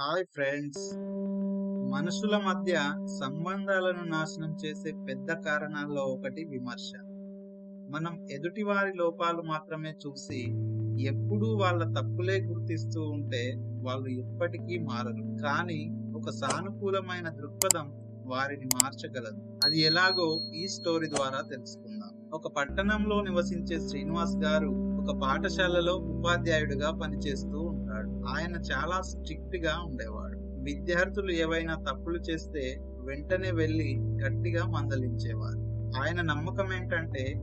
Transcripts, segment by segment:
Hi friends. మనుషుల మధ్య సంబంధాలను నాశనం చేసే పెద్ద కారణాల్లో ఒకటి విమర్శ. మనం ఎదుటి వారి లోపాలు మాత్రమే చూసి ఎప్పుడూ వాళ్ళ తప్పులే గుర్తిస్తూ ఉంటే వాళ్ళు ఎప్పటికీ మారరు. కానీ ఒక సానుకూలమైన దృక్పథం వారిని మార్చగలదు. అది ఎలాగో ఈ స్టోరీ ద్వారా తెలుసుకుందాం. ఒక పట్టణంలో నివసించే శ్రీనివాస్ గారు ఒక పాఠశాలలో ఉపాధ్యాయుడిగా పనిచేస్తూ ఉంటాడు ఆయన చాలా స్ట్రిక్ట్గా ఉండేవాడు. విద్యార్థులు ఏవైనా తప్పులు చేస్తే వెంటనే వెళ్ళి గట్టిగా మందలించేవారు. ఆయన నమ్మకం ఏంటంటే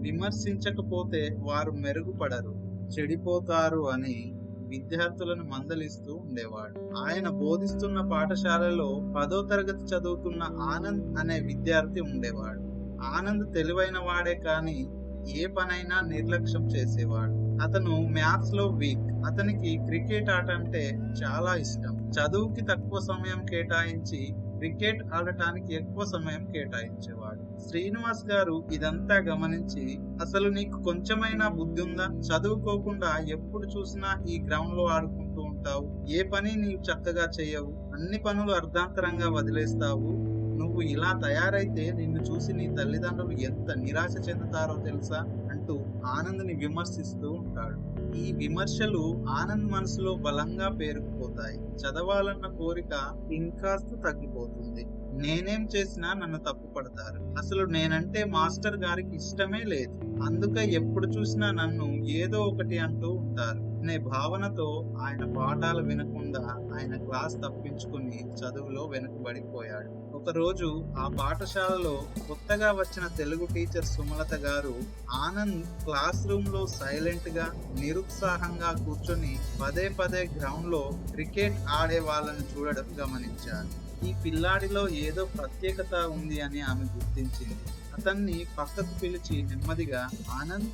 విమర్శించకపోతే వారు మెరుగుపడరు చెడిపోతారు అని విద్యార్థులను మందలిస్తూ ఉండేవాడు. ఆయన బోధిస్తున్న పాఠశాలలో పదో తరగతి చదువుతున్న ఆనంద్ అనే విద్యార్థి ఉండేవాడు. ఆనంద్ తెలివైన వాడే కానీ ఏ పనైనా నిర్లక్ష్యం చేసేవాడు. అతను మ్యాథ్స్లో వీక్. అతనికి క్రికెట్ ఆట అంటే చాలా ఇష్టం. చదువుకి తక్కువ సమయం కేటాయించి క్రికెట్ ఆడటానికి ఎక్కువ సమయం కేటాయించేవాడు. శ్రీనివాస్ గారు ఇదంతా గమనించి అసలు నీకు కొంచెమైనా బుద్ధి ఉందా చదువుకోకుండా ఎప్పుడు చూసినా ఈ గ్రౌండ్లో ఆడుకుంటూ ఉంటావు. ఏ పని నీవు చక్కగా చేయవు. అన్ని పనులు అర్ధాంతరంగా వదిలేస్తావు. నువ్వు ఇలా తయారైతే నిన్ను చూసి నీ తల్లిదండ్రులు ఎంత నిరాశ చెందుతారో తెలుసా? అంటూ ఆనంద్ని విమర్శిస్తూ ఉంటాడు. ఈ విమర్శలు ఆనంద్ మనసులో బలంగా పేరుకుపోతాయి. చదవాలన్న కోరిక ఇంకాస్త తగ్గిపోతుంది. నేనేం చేసినా నన్ను తప్పు పడతారు అసలు నేనంటే మాస్టర్ గారికి ఇష్టమే లేదు. అందుకే ఎప్పుడు చూసినా నన్ను ఏదో ఒకటి అంటూ ఉంటారు. అనే భావనతో ఆయన పాఠాలు వినకుండా ఆయన క్లాస్ తప్పించుకుని చదువులో వెనుకబడిపోయాడు. ఒకరోజు ఆ పాఠశాలలో కొత్తగా వచ్చిన తెలుగు టీచర్ సుమలత గారు ఆనంద్ క్లాస్ రూమ్లో సైలెంట్గా నిరుత్సాహంగా కూర్చొని పదే పదే గ్రౌండ్లో క్రికెట్ ఆడే వాళ్ళని చూడడం గమనించారు. ఈ పిల్లాడిలో ఏదో ప్రత్యేకత ఉంది అని ఆమె గుర్తించింది. అతన్ని పక్కకు పిలిచి నెమ్మదిగా ఆనంద్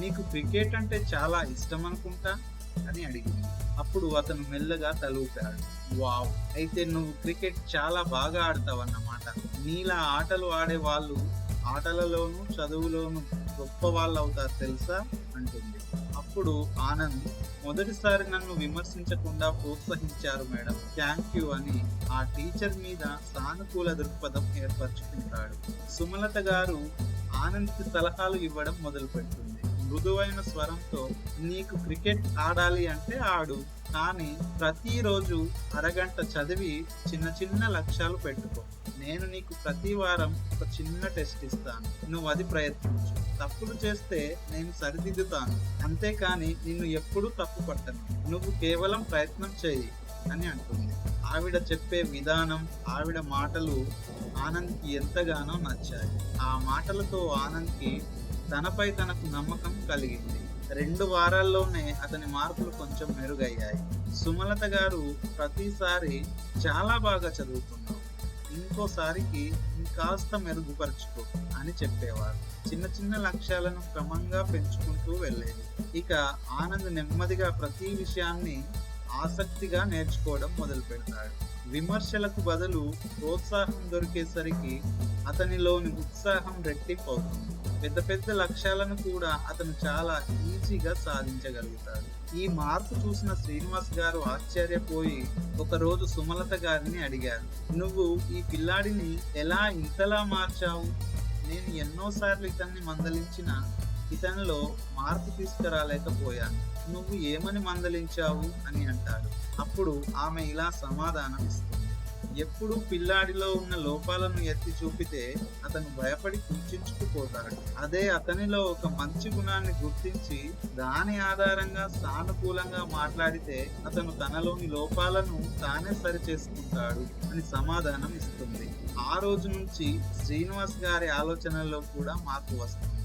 నీకు క్రికెట్ అంటే చాలా ఇష్టం అనుకుంటా? అని అడిగింది. అప్పుడు అతను మెల్లగా తలూపాడు. వావ్ అయితే నువ్వు క్రికెట్ చాలా బాగా ఆడతావన్నమాట. నీలా ఆటలు ఆడే వాళ్ళు ఆటలలోనూ చదువులోనూ గొప్ప వాళ్ళు అవుతారు తెలుసా? అంటుంది. అప్పుడు ఆనంద్ మొదటిసారి నన్ను విమర్శించకుండా ప్రోత్సహించారు మేడం. థ్యాంక్ యూ అని ఆ టీచర్ మీద సానుకూల దృక్పథం ఏర్పరచుకుంటాడు. సుమలత గారు ఆనంద్కి సలహాలు ఇవ్వడం మొదలుపెట్టింది మృదువైన స్వరంతో నీకు క్రికెట్ ఆడాలి అంటే ఆడు కానీ ప్రతిరోజు అరగంట చదివి చిన్న చిన్న లక్ష్యాలు పెట్టుకో. నేను నీకు ప్రతి వారం ఒక చిన్న టెస్ట్ ఇస్తాను. నువ్వు అది ప్రయత్నించు. తప్పులు చేస్తే నేను సరిదిద్దుతాను. అంతేకాని నిన్ను ఎప్పుడూ తప్పు పట్టను. నువ్వు కేవలం ప్రయత్నం చేయి అని అంటుంది. ఆవిడ చెప్పే విధానం ఆవిడ మాటలు ఆనంద్కి ఎంతగానో నచ్చాయి. ఆ మాటలతో ఆనంద్కి తనపై తనకు నమ్మకం కలిగింది. రెండు వారాల్లోనే అతని మార్కులు కొంచెం మెరుగయ్యాయి. సుమలత గారు ప్రతిసారి చాలా బాగా చదువుతున్నావు ఇంకోసారికి ఇంకాస్త మెరుగుపరుచుకో అని చెప్పేవారు. చిన్న చిన్న లక్ష్యాలను క్రమంగా పెంచుకుంటూ వెళ్ళేది. ఇక ఆనంద్ నెమ్మదిగా ప్రతి విషయాన్ని ఆసక్తిగా నేర్చుకోవడం మొదలు పెడతాడు విమర్శలకు బదులు ప్రోత్సాహం దొరికేసరికి అతనిలోని ఉత్సాహం రెట్టింపవుతుంది. పెద్ద పెద్ద లక్ష్యాలను కూడా అతను చాలా ఈజీగా సాధించగలుగుతాడు. ఈ మార్పు చూసిన శ్రీనివాస్ గారు ఆశ్చర్యపోయి ఒకరోజు సుమలత గారిని అడిగారు నువ్వు ఈ పిల్లాడిని ఎలా ఇంతలా మార్చావు? నేను ఎన్నోసార్లు ఇతన్ని మందలించిన ఇతనిలో మార్పు తీసుకురాలేకపోయాను. నువ్వు ఏమని మందలించావు అని అంటాడు. అప్పుడు ఆమె ఇలా సమాధానం ఇస్తుంది. ఎప్పుడు పిల్లాడిలో ఉన్న లోపాలను ఎత్తి చూపితే అతను భయపడి కుంచుకుపోతాడు. అదే అతనిలో ఒక మంచి గుణాన్ని గుర్తించి దాని ఆధారంగా సానుకూలంగా మాట్లాడితే అతను తనలోని లోపాలను తానే సరి చేసుకుంటాడు అని సమాధానం ఇస్తుంది. ఆ రోజు నుంచి శ్రీనివాస్ గారి ఆలోచనల్లో కూడా మార్పు వస్తుంది.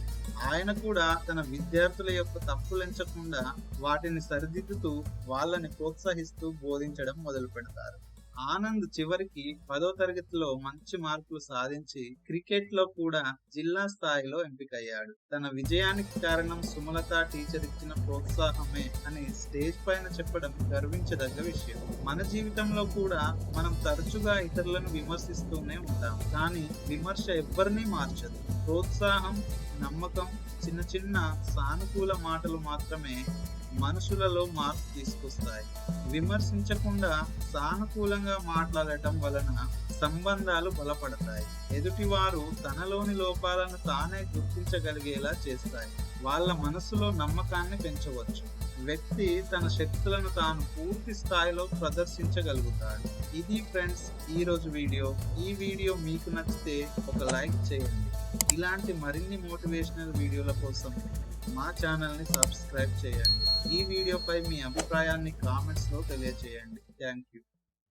ఆయన కూడా తన విద్యార్థుల యొక్క తప్పులెంచకుండా వాటిని సరిదిద్దుతూ వాళ్ళని ప్రోత్సహిస్తూ బోధించడం మొదలు పెడతారు ఆనంద్ చివరికి పదో తరగతిలో మంచి మార్కులు సాధించి క్రికెట్లో కూడా జిల్లా స్థాయిలో ఎంపికయ్యాడు. తన విజయానికి కారణం సుమలత టీచర్ ఇచ్చిన ప్రోత్సాహమే అని స్టేజ్ పైన చెప్పడం గర్వించదగ్గ విషయం. మన జీవితంలో కూడా మనం తరచుగా ఇతరులను విమర్శిస్తూనే ఉంటాం. కానీ విమర్శ ఎవ్వరినీ మార్చదు. ప్రోత్సాహం నమ్మకం చిన్న చిన్న సానుకూల మాటలు మాత్రమే మనుషులలో మార్పు తీసుకొస్తాయి. విమర్శించకుండా సానుకూలంగా మాట్లాడటం వలన సంబంధాలు బలపడతాయి. ఎదుటివారు తనలోని లోపాలను తానే గుర్తించగలిగేలా చేస్తాయి. వాళ్ళ మనసులో నమ్మకాన్ని పెంచవచ్చు. వ్యక్తి తన శక్తులను తాను పూర్తి స్థాయిలో ప్రదర్శించగలుగుతాడు. ఇది ఫ్రెండ్స్ ఈ రోజు వీడియో. ఈ వీడియో మీకు నచ్చితే ఒక లైక్ చేయండి. ఇలాంటి మరిన్ని మోటివేషనల్ వీడియోల కోసం మా ఛానల్ని సబ్స్క్రైబ్ చేయండి. ఈ వీడియోపై మీ అభిప్రాయాన్ని కామెంట్స్లో తెలియజేయండి. Thank you